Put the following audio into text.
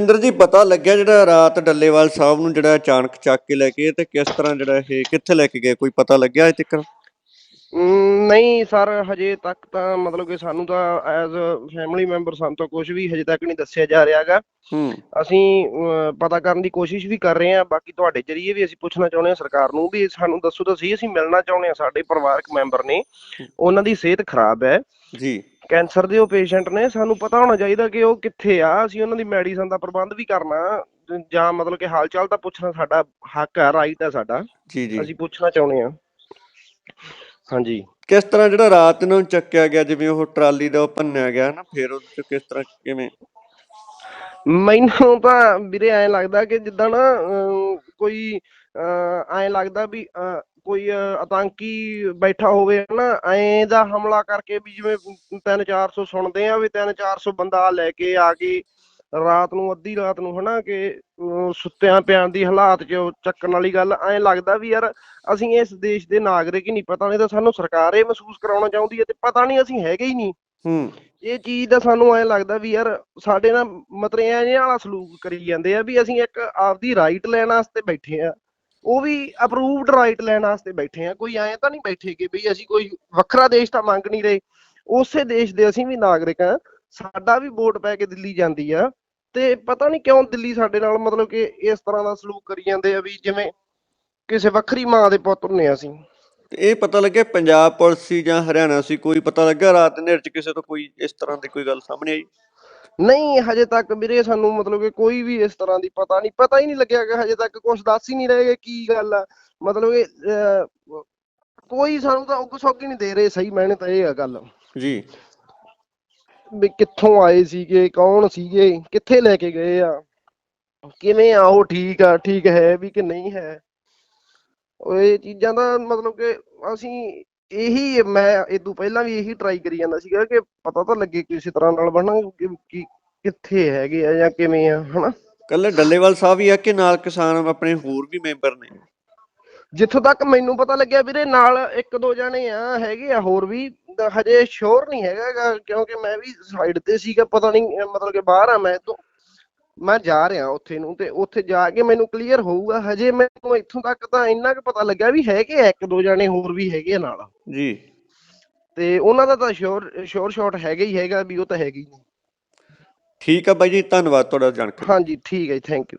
ਰਵਿੰਦਰ ਜੀ ਪਤਾ ਲੱਗਿਆ ਜਿਹੜਾ ਰਾਤ ਡੱਲੇਵਾਲ ਸਾਹਿਬ ਨੂੰ ਜਿਹੜਾ ਅਚਾਨਕ ਚੱਕ ਕੇ ਲੈ ਕੇ ਤੇ ਕਿਸ ਤਰ੍ਹਾਂ ਜਿਹੜਾ ਇਹ ਕਿੱਥੇ ਲੈ ਕੇ ਗਏ? ਕੋਈ ਪਤਾ ਲੱਗਿਆ ਅਜੇ ਤੱਕ ਅਮ, ਨਹੀਂ ਸਰ ਹਜੇ ਤੱਕ ਤਾਂ ਮਤਲਬ ਕਿ ਸਾਨੂੰ ਤਾਂ ਐਜ਼ ਫੈਮਿਲੀ ਮੈਂਬਰ ਸਾਨੂੰ ਤਾਂ ਕੁਝ ਵੀ ਹਜੇ ਤੱਕ ਨਹੀਂ ਦੱਸਿਆ ਜਾ ਰਿਹਾਗਾ। ਹੂੰ ਅਸੀਂ ਅਮ, ਪਤਾ ਕਰਨ ਦੀ ਕੋਸ਼ਿਸ਼ ਵੀ ਕਰ ਰਹੇ ਹਾਂ। ਬਾਕੀ ਤੁਹਾਡੇ ਜਰੀਏ ਵੀ ਅਸੀਂ ਪੁੱਛਣਾ ਚਾਹੁੰਦੇ ਹਾਂ ਸਰਕਾਰ ਨੂੰ ਵੀ ਸਾਨੂੰ ਦੱਸੋ ਤਾਂ ਸਹੀ ਅਸੀਂ ਮਿਲਣਾ ਚਾਹੁੰਦੇ ਹਾਂ ਸਾਡੇ ਪਰਿਵਾਰਕ ਮੈਂਬਰ ਨੇ। ਉਹਨਾਂ ਦੀ ਸਿਹਤ ਖਰਾਬ ਹੈ। ਜੀ। ਕੈਂਸਰ ਦੇ ਉਹ ਪੇਸ਼ੈਂਟ ਨੇ ਸਾਨੂੰ ਪਤਾ ਹੋਣਾ ਚਾਹੀਦਾ ਕਿ ਉਹ ਕਿੱਥੇ ਆ ਅਸੀਂ ਉਹਨਾਂ ਦੀ ਮੈਡੀਸਨ ਦਾ ਪ੍ਰਬੰਧ ਵੀ ਕਰਨਾ ਜਾਂ ਮਤਲਬ ਕਿ ਹਾਲ ਚਾਲ ਤਾਂ ਪੁੱਛਣਾ ਸਾਡਾ ਹੱਕ ਹੈ ਰਾਈਟ ਹੈ ਸਾਡਾ। ਜੀ ਜੀ। ਅਸੀਂ ਪੁੱਛਣਾ ਚਾਹੁੰਦੇ ਹਾਂ। ਹਾਂਜੀ। ਕਿਸ ਤਰ੍ਹਾਂ ਜਿਹੜਾ ਰਾਤ ਨੂੰ ਚੱਕਿਆ ਗਿਆ ਜਿਵੇਂ ਉਹ ਟਰਾਲੀ ਦਾ ਉਹ ਭੰਨਿਆ ਗਿਆ ਨਾ ਫਿਰ ਉਹ 'ਚ ਕਿਸ ਤਰ੍ਹਾਂ ਕਿਵੇਂ? ਮੈਨੂੰ ਤਾਂ ਵੀਰੇ ਐਂ ਲੱਗਦਾ ਕਿ ਜਿੱਦਾਂ ਨਾ ਅਮ, ਕੋਈ ਐਂ ਲੱਗਦਾ ਵੀ ਕੋਈ ਆਤੰਕੀ ਬੈਠਾ ਹੋਵੇ ਨਾ ਐਂ ਦਾ ਹਮਲਾ ਕਰਕੇ ਵੀ ਜਿਵੇਂ 3-400 ਸੁਣਦੇ ਆ ਵੀ 3-400 ਬੰਦਾ ਲੈ ਕੇ ਆ ਕੇ ਰਾਤ ਨੂੰ ਅੱਧੀ ਰਾਤ ਨੂੰ ਹਨਾ ਕਿ ਸੁੱਤਿਆਂ ਪਿਆਂ ਦੀ ਹਾਲਾਤ 'ਚ ਚੱਕਣ ਵਾਲੀ ਗੱਲ ਐਂ ਲੱਗਦਾ ਵੀ ਯਾਰ ਅਸੀਂ ਇਸ ਦੇਸ਼ ਦੇ ਨਾਗਰਿਕ ਹੀ ਨਹੀਂ ਪਤਾ ਨਹੀਂ ਤਾਂ ਸਾਨੂੰ ਸਰਕਾਰ ਇਹ ਮਹਿਸੂਸ ਕਰਾਉਣਾ ਚਾਹੁੰਦੀ ਹੈ ਤੇ ਪਤਾ ਨਹੀਂ ਅਸੀਂ ਹੈਗੇ ਹੀ ਨਹੀਂ। ਹੂੰ। ਇਹ ਚੀਜ਼ ਦਾ ਸਾਨੂੰ ਐਂ ਲੱਗਦਾ ਵੀ ਯਾਰ ਸਾਡੇ ਨਾਲ ਮਤਲਬ ਐਂ ਵਾਲਾ ਸਲੂਕ ਕਰੀ ਜਾਂਦੇ ਆ ਵੀ ਅਸੀਂ ਇੱਕ ਆਪਦੀ ਰਾਈਟ ਲੈਣ ਵਾਸਤੇ ਬੈਠੇ ਆ। ਉਹ ਵੀ ਅਪਰੂਵਡ ਰਾਈਟ ਲੈਣ ਵਾਸਤੇ ਬੈਠੇ ਆ, ਕੋਈ ਐਂ ਤਾਂ ਨਹੀਂ ਬੈਠੇ ਕਿ ਵੀ ਅਸੀਂ ਕੋਈ ਵੱਖਰਾ ਦੇਸ਼ ਤਾਂ ਮੰਗ ਨਹੀਂ ਰਹੇ। ਉਸੇ ਦੇਸ਼ ਦੇ ਅਸੀਂ ਵੀ ਨਾਗਰਿਕ ਆ, ਸਾਡਾ ਵੀ ਵੋਟ ਪੈ ਕੇ ਦਿੱਲੀ ਜਾਂਦੀ ਆ, ਤੇ ਪਤਾ ਨਹੀਂ ਕਿਉਂ ਦਿੱਲੀ ਸਾਡੇ ਨਾਲ ਮਤਲਬ ਕਿ ਇਸ ਤਰ੍ਹਾਂ ਦਾ ਸਲੂਕ ਕਰੀ ਜਾਂਦੇ ਆ ਵੀ ਜਿਵੇਂ ਕਿਸੇ ਵੱਖਰੀ ਮਾਂ ਦੇ ਪੁੱਤ ਨੇ ਅਸੀਂ। ਇਹ ਪਤਾ ਲੱਗਿਆ ਪੰਜਾਬ ਪੁਲਿਸ ਸੀ ਜਾਂ ਹਰਿਆਣਾ ਸੀ, ਕੋਈ ਪਤਾ ਲੱਗਾ ਰਾਤ ਦੇ 'ਚ ਕਿਸੇ ਤੋਂ ਕੋਈ ਇਸ ਤਰ੍ਹਾਂ ਦੀ ਕੋਈ ਗੱਲ ਸਾਹਮਣੇ ਆਈ? ਨਹੀਂ ਹਜੇ ਤੱਕ ਵੀਰੇ ਸਾਨੂੰ ਮਤਲਬ ਕਿ ਕੋਈ ਵੀ ਇਸ ਤਰ੍ਹਾਂ ਦੀ ਪਤਾ ਨਹੀਂ ਪਤਾ ਹੀ ਨਹੀਂ ਲੱਗਿਆ ਕਿ ਹਜੇ ਤੱਕ ਕੁਝ ਦੱਸ ਹੀ ਨਹੀਂ ਰਹੇ ਕਿ ਕੀ ਗੱਲ ਆ। ਮਤਲਬ ਕਿ ਅਹ, ਕੋਈ ਸਾਨੂੰ ਤਾਂ ਉੱਗ ਸੌਗ ਹੀ ਨਹੀਂ ਦੇ ਰਹੇ ਸਹੀ ਮੈਨੇ ਤਾਂ ਇਹ ਆ ਗੱਲ। ਜੀ। ਵੀ ਕਿੱਥੋਂ ਆਏ ਸੀਗੇ ਕੌਣ ਸੀਗੇ ਕਿੱਥੇ ਲੈ ਕੇ ਗਏ ਆ? ਕਿਵੇਂ ਆ ਉਹ ਠੀਕ ਆ ਠੀਕ ਹੈ ਵੀ ਕਿ ਨਹੀਂ ਹੈ? ਉਹ ਇਹ ਚੀਜ਼ਾਂ ਦਾ ਮਤਲਬ ਕਿ ਅਸੀਂ ਇਹੀ ਮੈਂ ਤੋਂ ਪਹਿਲਾਂ ਵੀ ਇਹੀ ਟਰਾਈ ਕਰੀ ਜਾਂਦਾ ਸੀਗਾ ਕਿ ਪਤਾ ਤਾਂ ਲੱਗੇ ਕਿਸੇ ਤਰ੍ਹਾਂ ਨਾਲ ਬਣਾ ਕਿ ਕਿੱਥੇ ਹੈਗੇ ਆ ਜਾਂ ਕਿਵੇਂ ਆ ਹਨਾ? ਕੱਲੇ ਡੱਲੇਵਾਲ ਸਾਹਿਬ ਹੀ ਆ ਕਿ ਨਾਲ ਕਿਸਾਨ ਆਪਣੇ ਹੋਰ ਵੀ ਮੈਂਬਰ ਨੇ? ਜਿੱਥੋਂ ਤੱਕ ਮੈਨੂੰ ਪਤਾ ਲੱਗਿਆ ਵੀਰੇ ਨਾਲ ਇੱਕ ਦੋ ਜਣੇ ਆ ਹੈਗੇ ਆ ਹੋਰ ਵੀ ਹਜੇ ਸ਼ੋਰ ਨਹੀਂ ਹੈਗਾ ਗਾ, ਕਿਉਂਕਿ ਮੈਂ ਵੀ ਸਾਈਡ ਤੇ ਸੀਗਾ ਪਤਾ ਨਹੀਂ ਮਤਲਬ ਕਿ ਬਾਹਰ ਆ ਮੈਂ ਤੋਂ ਮੈਂ ਜਾ ਰਿਹਾ ਉੱਥੇ ਨੂੰ ਤੇ ਉੱਥੇ ਜਾ ਕੇ ਮੈਨੂੰ ਕਲੀਅਰ ਹੋਊਗਾ ਹਜੇ ਮੈਨੂੰ ਇੱਥੋਂ ਤੱਕ ਤਾਂ ਇੰਨਾ ਕੁ ਪਤਾ ਲੱਗਿਆ ਵੀ ਹੈਗੇ ਇੱਕ ਦੋ ਜਣੇ ਹੋਰ ਵੀ ਹੈਗੇ ਆ ਨਾਲ। ਜੀ। ਤੇ ਉਹਨਾਂ ਦਾ ਤਾਂ ਸ਼ੋਰ ਸ਼ੋਰ ਸ਼ਾਟ ਹੈਗਾ ਹੀ ਹੈਗਾ ਵੀ ਉਹ ਤਾਂ ਹੈਗੀ ਠੀਕ ਆ ਬਾਈ ਜੀ ਧੰਨਵਾਦ ਤੁਹਾਡਾ ਜਾਣਕਾਰੀ। ਹਾਂਜੀ ਠੀਕ ਹੈ ਜੀ ਥੈਂਕ ਯੂ